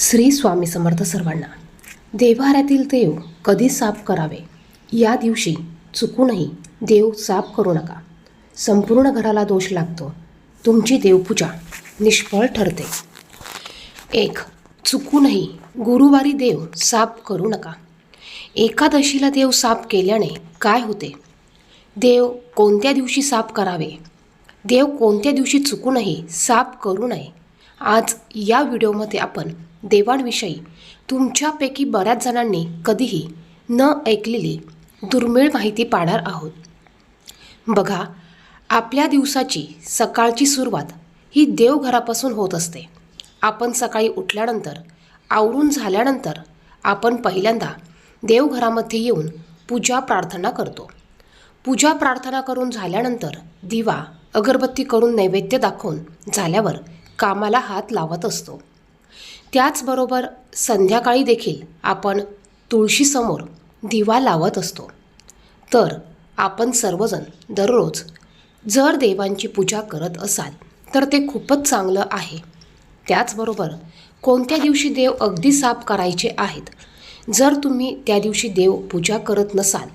श्री स्वामी समर्थ सर्वांना. देवाऱ्यातील देव कधी साफ करावे? या दिवशी चुकूनही देव साफ करू नका. संपूर्ण घराला दोष लागतो. तुमची देवपूजा निष्फळ ठरते. एक चुकूनही गुरुवारी देव साफ करू नका. एकादशीला देव साफ केल्याने काय होते? देव कोणत्या दिवशी साफ करावे? देव कोणत्या दिवशी चुकूनही साफ करू नये? आज या व्हिडिओमध्ये आपण देवांविषयी तुमच्यापैकी बऱ्याच जणांनी कधीही न ऐकलेली दुर्मिळ माहिती पाहणार आहोत. बघा आपल्या दिवसाची सकाळची सुरुवात ही देवघरापासून होत असते. आपण सकाळी उठल्यानंतर आवरून झाल्यानंतर आपण पहिल्यांदा देवघरामध्ये येऊन पूजा प्रार्थना करतो. पूजा प्रार्थना करून झाल्यानंतर दिवा अगरबत्ती करून नैवेद्य दाखवून झाल्यावर कामाला हात लावत असतो. त्याचबरोबर संध्याकाळी देखील आपण तुळशीसमोर दिवा लावत असतो. तर आपण सर्वजण दररोज जर देवांची पूजा करत असाल तर ते खूपच चांगलं आहे. त्याचबरोबर कोणत्या दिवशी देव अगदी साफ करायचे आहेत जर तुम्ही त्या दिवशी देव पूजा करत नसाल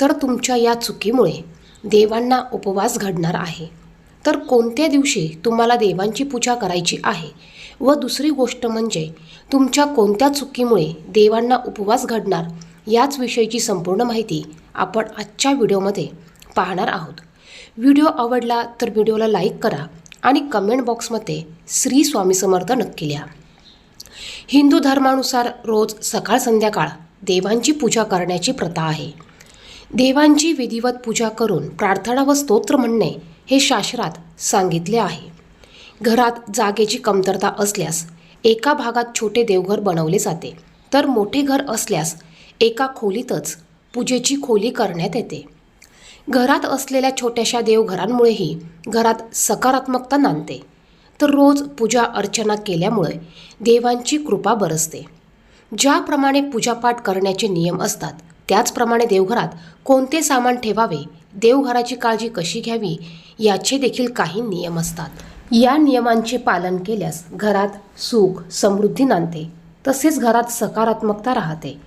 तर तुमच्या या चुकीमुळे देवांना उपवास घडणार आहे. तर कोणत्या दिवशी तुम्हाला देवांची पूजा करायची आहे? व दुसरी गोष्ट म्हणजे तुमच्या कोणत्या चुकीमुळे देवांना उपवास घडणार? याच विषयीची संपूर्ण माहिती आपण आजच्या व्हिडिओमध्ये पाहणार आहोत. व्हिडिओ आवडला तर व्हिडिओला लाईक करा आणि कमेंट बॉक्समध्ये श्री स्वामी समर्थ नक्की लिहा. हिंदू धर्मानुसार रोज सकाळ संध्याकाळ देवांची पूजा करण्याची प्रथा आहे. देवांची विधिवत पूजा करून प्रार्थना व स्तोत्र म्हणणे हे शास्त्रात सांगितले आहे. घरात जागेची कमतरता असल्यास एका भागात छोटे देवघर बनवले जाते. तर मोठे घर असल्यास एका खोलीतच पूजेची खोली करण्यात येते. घरात असलेल्या छोट्याशा देवघरांमुळेही घरात सकारात्मकता नांदते. तर रोज पूजा अर्चना केल्यामुळे देवांची कृपा बरसते. ज्याप्रमाणे पूजापाठ करण्याचे नियम असतात त्याचप्रमाणे देवघरात कोणते सामान ठेवावे देवघराची काळजी कशी घ्यावी याचे देखील काही नियम असतात. या नियमांचे पालन केल्यास घरात सुख समृद्धी नांदते. तसेच घरात सकारात्मकता राहते.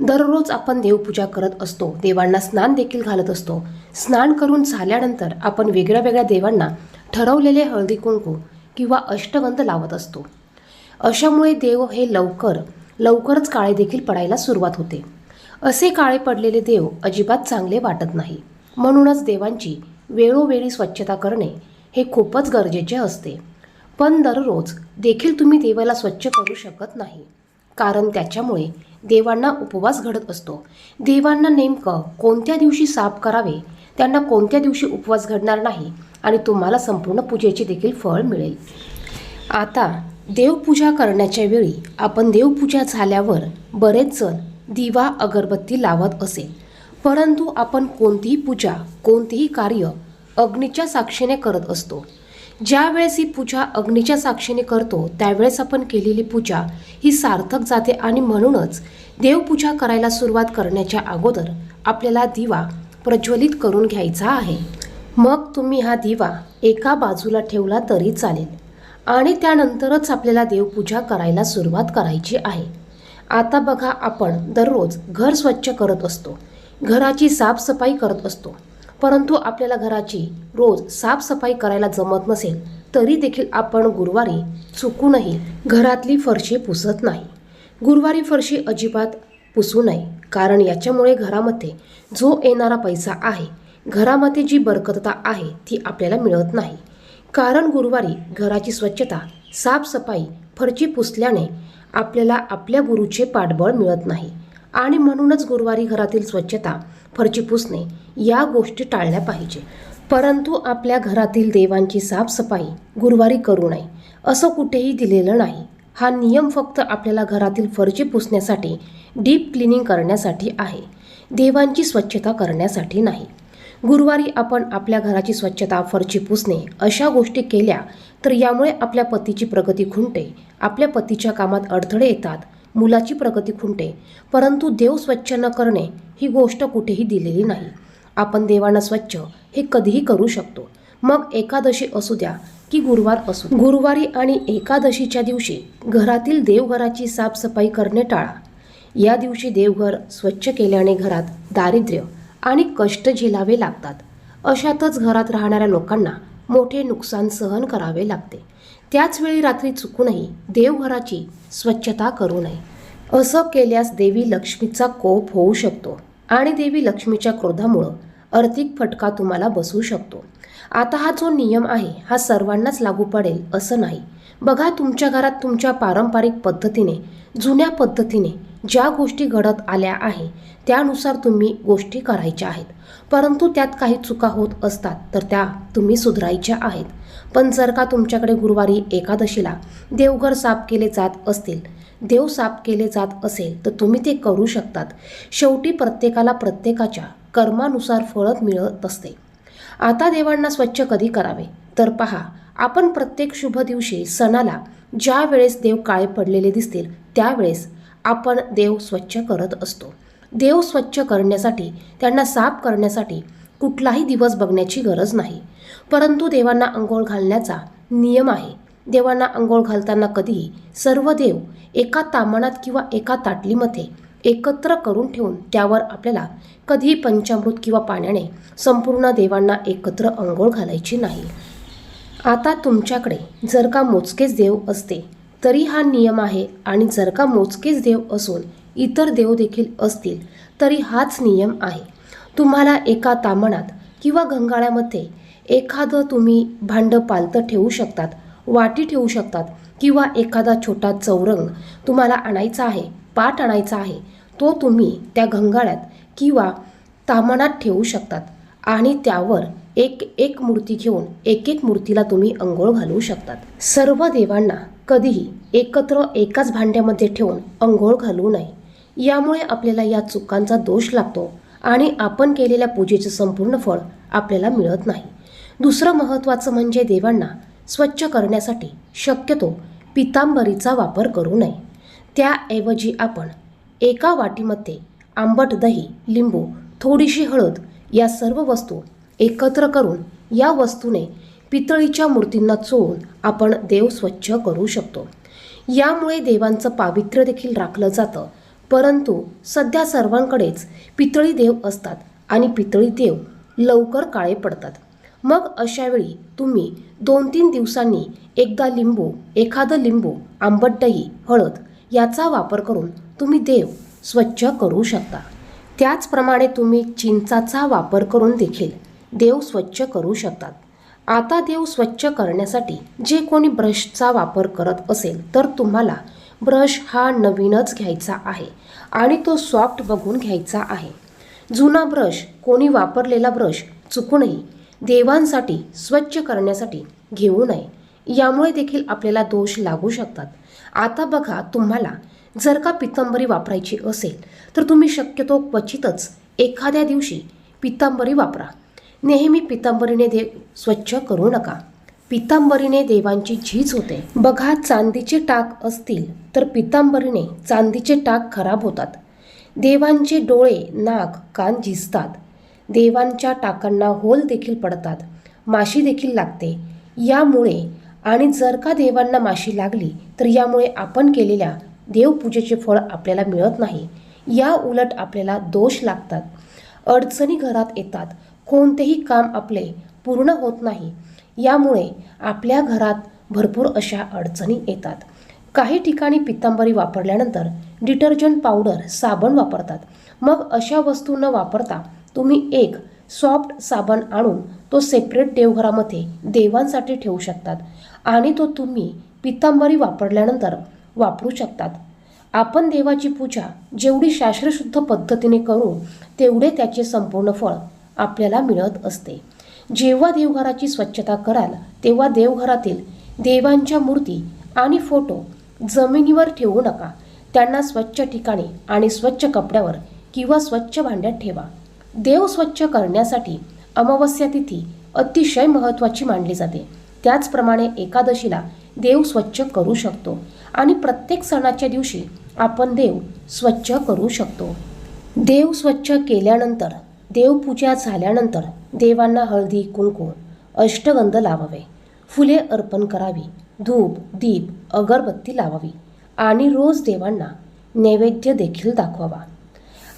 दररोज आपण देवपूजा करत असतो देवांना स्नान देखील घालत असतो. स्नान करून झाल्यानंतर आपण वेगळ्या वेगळ्या देवांना ठरवलेले हळदी कुंकू किंवा अष्टगंध लावत असतो. अशामुळे देव हे लवकर लवकरच काळे देखील पडायला सुरुवात होते. असे काळे पडलेले देव अजिबात चांगले वाटत नाही. म्हणूनच देवांची वेळोवेळी स्वच्छता करणे हे खूपच गरजेचे असते. पण दररोज देखील तुम्ही देवाला स्वच्छ करू शकत नाही. कारण त्याच्यामुळे देवांना उपवास घडत असतो. देवांना नेमकं कोणत्या दिवशी साफ करावे त्यांना कोणत्या दिवशी उपवास घडणार नाही आणि तुम्हाला संपूर्ण पूजेचे देखील फळ मिळेल. आता देवपूजा करण्याच्या वेळी आपण देवपूजा झाल्यावर बरेच जण दिवा अगरबत्ती लावत असेल परंतु आपण कोणतीही पूजा कोणतेही कार्य अग्नीच्या साक्षीने करत असतो. ज्या वेळेस ही पूजा अग्नीच्या साक्षीने करतो त्यावेळेस आपण केलेली पूजा ही सार्थक जाते आणि म्हणूनच देवपूजा करायला सुरुवात करण्याच्या अगोदर आपल्याला दिवा प्रज्वलित करून घ्यायचा आहे. मग तुम्ही हा दिवा एका बाजूला ठेवला तरी चालेल आणि त्यानंतरच आपल्याला देवपूजा करायला सुरुवात करायची आहे. आता बघा आपण दररोज घर स्वच्छ करत असतो. घराची साफसफाई करत असतो. परंतु आपल्याला घराची रोज साफसफाई करायला जमत नसेल तरी देखील आपण गुरुवारी चुकूनही घरातली फरशी पुसत नाही. गुरुवारी फरशी अजिबात पुसू नये कारण याच्यामुळे घरामध्ये जो येणारा पैसा आहे घरामध्ये जी बरकतता आहे ती आपल्याला मिळत नाही. कारण गुरुवारी घराची स्वच्छता साफसफाई फरची पुसल्याने आपल्याला आपल्या गुरुचे पाठबळ मिळत नाही. आणि म्हणूनच गुरुवारी घरातील स्वच्छता फरची पुसणे या गोष्टी टाळल्या पाहिजे. परंतु आपल्या घरातील देवांची साफसफाई गुरुवारी करू नये असं कुठेही दिलेलं नाही. हा नियम फक्त आपल्याला घरातील फरची पुसण्यासाठी डीप क्लिनिंग करण्यासाठी आहे. देवांची स्वच्छता करण्यासाठी नाही. गुरुवारी आपण आपल्या घराची स्वच्छता फरची पुसणे अशा गोष्टी केल्या तर यामुळे आपल्या पतीची प्रगती खुंटे आपल्या पतीच्या कामात अडथळे येतात मुलाची प्रगती खुंटे परंतु देव स्वच्छ न करणे ही गोष्ट कुठेही दिलेली नाही. आपण देवांना स्वच्छ हे कधीही करू शकतो. मग एकादशी असू द्या की गुरुवार असू गुरुवारी आणि एकादशीच्या दिवशी घरातील देवघराची साफसफाई करणे टाळा. या दिवशी देवघर स्वच्छ केल्याने घरात दारिद्र्य आणि कष्ट झेलावे लागतात. अशातच घरात राहणाऱ्या लोकांना मोठे नुकसान सहन करावे लागते. त्याचवेळी रात्री चुकूनही देवघराची स्वच्छता करू नये. असं केल्यास देवी लक्ष्मीचा कोप होऊ शकतो आणि देवी लक्ष्मीच्या क्रोधामुळं आर्थिक फटका तुम्हाला बसू शकतो. आता हा जो नियम आहे हा सर्वांनाच लागू पडेल असं नाही. बघा तुमच्या घरात तुमच्या पारंपरिक पद्धतीने जुन्या पद्धतीने ज्या गोष्टी घडत आल्या आहे त्यानुसार तुम्ही गोष्टी करायच्या आहेत. परंतु त्यात काही चुका होत असतात तर त्या तुम्ही सुधारायच्या आहेत. पण जर का तुमच्याकडे गुरुवारी एकादशीला देवघर साफ केले जात असतील देव साफ केले जात असेल तर तुम्ही ते करू शकतात. शेवटी प्रत्येकाला प्रत्येकाच्या कर्मानुसार फळत मिळत असते. आता देवांना स्वच्छ कधी करावे? तर पहा आपण प्रत्येक शुभ दिवशी सणाला ज्या वेळेस देव काळे पडलेले दिसतील त्यावेळेस आपण देव स्वच्छ करत असतो. देव स्वच्छ करण्यासाठी त्यांना साफ करण्यासाठी कुठलाही दिवस बघण्याची गरज नाही. परंतु देवांना अंघोळ घालण्याचा नियम आहे. देवांना अंघोळ घालताना कधीही सर्व देव एका तामणात किंवा एका ताटलीमध्ये एकत्र करून ठेवून त्यावर आपल्याला कधीही पंचामृत किंवा पाण्याने संपूर्ण देवांना एकत्र अंघोळ घालायची नाही. आता तुमच्याकडे जर का मोजकेच देव असते तरी हा नियम आहे आणि जर का मोजकेच देव असून इतर देव देखील असतील तरी हाच नियम आहे. तुम्हाला एका तामणात किंवा गंगाळ्यामध्ये एखादं तुम्ही भांडं पालतं ठेवू शकतात वाटी ठेवू शकतात किंवा एखादा छोटा चौरंग तुम्हाला आणायचा आहे पाट आणायचा आहे तो तुम्ही त्या गंगाळ्यात किंवा तामणात ठेवू शकतात आणि त्यावर एक एक मूर्ती घेऊन एक एक मूर्तीला तुम्ही अंघोळ घालवू शकतात. सर्व देवांना कधीही एकत्र एकाच भांड्यामध्ये ठेवून अंघोळ घालू नये. यामुळे आपल्याला या चुकांचा दोष लागतो आणि आपण केलेल्या पूजेचं संपूर्ण फळ आपल्याला मिळत नाही. दुसरं महत्त्वाचं म्हणजे देवांना स्वच्छ करण्यासाठी शक्यतो पितांबरीचा वापर करू नये. त्याऐवजी आपण एका वाटीमध्ये आंबट दही लिंबू थोडीशी हळद या सर्व वस्तू एकत्र करून या वस्तूने पितळीच्या मूर्तींना चोळून आपण देव स्वच्छ करू शकतो. यामुळे देवांचं पावित्र्य देखील राखलं जातं. परंतु सध्या सर्वांकडेच पितळी देव असतात आणि पितळी देव लवकर काळे पडतात. मग अशावेळी तुम्ही दोन तीन दिवसांनी एकदा लिंबू एखादं लिंबू आंबट दही हळद याचा वापर करून तुम्ही देव स्वच्छ करू शकता. त्याचप्रमाणे तुम्ही चिंचाचा वापर करून देखील देव स्वच्छ करू शकतात. आता देव स्वच्छ करण्यासाठी जे कोणी ब्रशचा वापर करत असेल तर तुम्हाला ब्रश हा नवीनच घ्यायचा आहे आणि तो सॉफ्ट बघून घ्यायचा आहे. जुना ब्रश कोणी वापरलेला ब्रश चुकूनही देवांसाठी स्वच्छ करण्यासाठी घेऊ नये. यामुळे देखील आपल्याला दोष लागू शकतात. आता बघा तुम्हाला जर का पितंबरी वापरायची असेल तर तुम्ही शक्यतो क्वचितच एखाद्या दिवशी पितांबरी वापरा. नेहमी पितांबरीने देव स्वच्छ करू नका. पितांबरीने देवांची झीज होते. बघा चांदीचे टाक असतील तर पितांबरीने चांदीचे टाक खराब होतात. देवांचे डोळे नाक कान झिजतात. देवांच्या टाकांना होल देखील पडतात. माशी देखील लागते. यामुळे आणि जर का देवांना माशी लागली तर यामुळे आपण केलेल्या देवपूजेचे फळ आपल्याला मिळत नाही. या उलट आपल्याला दोष लागतात. अडचणी घरात येतात. कोणतेही काम आपले पूर्ण होत नाही. यामुळे आपल्या घरात भरपूर अशा अडचणी येतात. काही ठिकाणी पित्तांबरी वापरल्यानंतर डिटर्जंट पावडर साबण वापरतात. मग अशा वस्तू न वापरता तुम्ही एक सॉफ्ट साबण आणून तो सेपरेट देवघरामध्ये देवांसाठी ठेवू शकतात आणि तो तुम्ही पितांबरी वापरल्यानंतर वापरू शकतात. आपण देवाची पूजा जेवढी शास्त्रशुद्ध पद्धतीने करू तेवढे त्याचे संपूर्ण फळ आपल्याला मिळत असते. जेव्हा देवघराची स्वच्छता कराल तेव्हा देवघरातील देवांच्या मूर्ती आणि फोटो जमिनीवर ठेवू नका. त्यांना स्वच्छ ठिकाणी आणि स्वच्छ कपड्यावर किंवा स्वच्छ भांड्यात ठेवा. देव स्वच्छ करण्यासाठी अमावस्या तिथी अतिशय महत्त्वाची मानली जाते. त्याचप्रमाणे एकादशीला देव स्वच्छ करू शकतो आणि प्रत्येक सणाच्या दिवशी आपण देव स्वच्छ करू शकतो. देव स्वच्छ केल्यानंतर देवपूजा झाल्यानंतर देवांना हळदी कुंकू अष्टगंध लावावे. फुले अर्पण करावी. धूप दीप अगरबत्ती लावावी आणि रोज देवांना नैवेद्य देखील दाखवावा.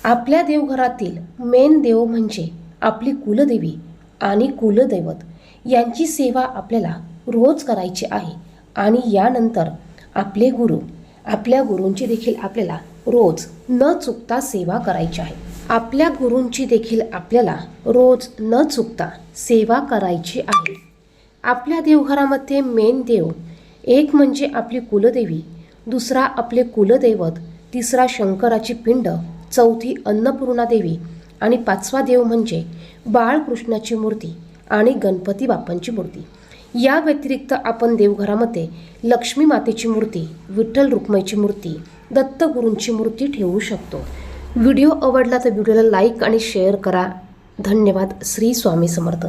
आपल्या देवघरातील मेन देव म्हणजे आपली कुलदेवी आणि कुलदैवत. यांची सेवा आपल्याला रोज करायची आहे आणि यानंतर आपले गुरु आपल्या गुरूंची देखील आपल्याला रोज न चुकता सेवा करायची आहे. आपल्या गुरूंची देखील आपल्याला रोज न चुकता सेवा करायची आहे. आपल्या देवघरामध्ये मेन देव एक म्हणजे आपली कुलदेवी दुसरा आपले कुलदैवत तिसरा शंकराची पिंड चौथी अन्नपूर्णा देवी आणि पाचवा देव म्हणजे बाळकृष्णाची मूर्ती आणि गणपती बाप्पांची मूर्ती. या व्यतिरिक्त आपण देवघरामध्ये लक्ष्मी मातेची मूर्ती विठ्ठल रुक्माईची मूर्ती दत्तगुरूंची मूर्ती ठेवू शकतो. व्हिडिओ आवडला तर व्हिडिओला लाईक आणि शेअर करा. धन्यवाद. श्री स्वामी समर्थ.